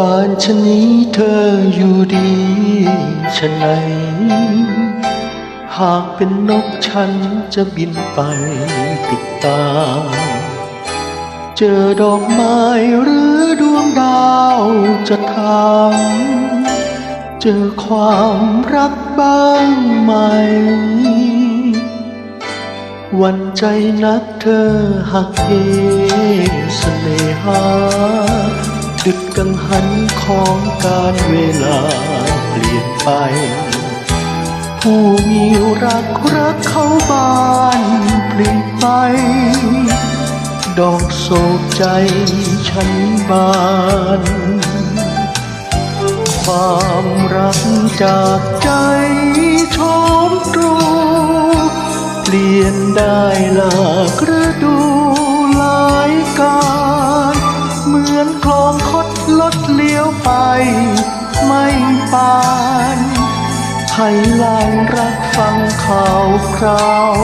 ป่านชนี้เธออยู่ดีฉะไหน หากเป็นนกฉันจะบินไปติดตาม เจอดอกไม้หรือดวงดาวจะถามเจอความรักบ้างไหม วันใจนักเธอหักเหเสน่หา ดึกกังหันของการเวลาเปลี่ยนไป ผู้มีรักรักเขาบานปลีไป ดอกโศกใจฉันบานความรักจากใจชมตรู เปลี่ยนได้หลากฤดู มือนคลองคดลดเลี้ยวไป ไม่ปานให้ลานรักฟังข่าวคราว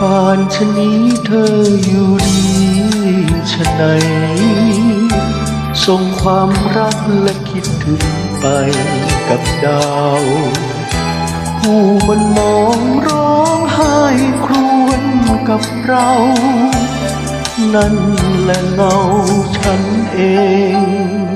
ปานชนี้เธออยู่ดีฉะไหนส่งความรักและคิดถึงไปกับดาว ผู้มันมองร้องไห้ครวญกับเรา นั่นแหละเงาฉันเอง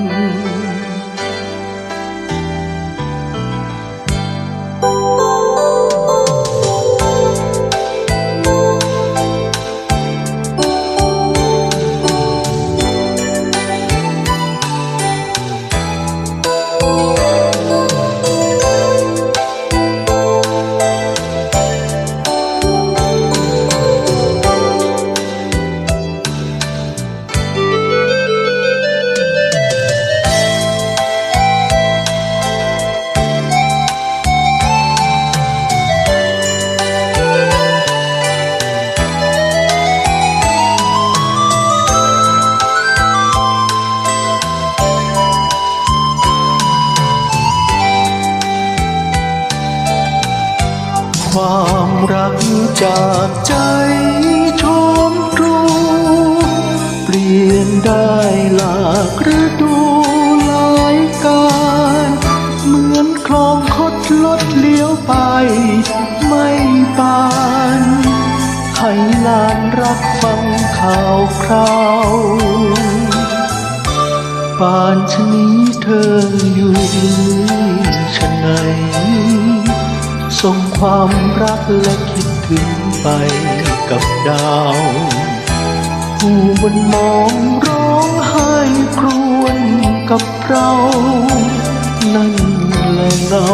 รักจากใจชมตรูเปลี่ยนได้หลากฤดูหลายกาลเหมือนคลองคดลดเลี้ยวไป ไม่ปานให้ลานรักฟังข่าวคราวปานชนี้เธออยู่ฉะไหน ส่งความรักและคิดถึงไปกับดาว ผู้บนมองร้องไห้ครวนกับเรา นั่นแหละเรา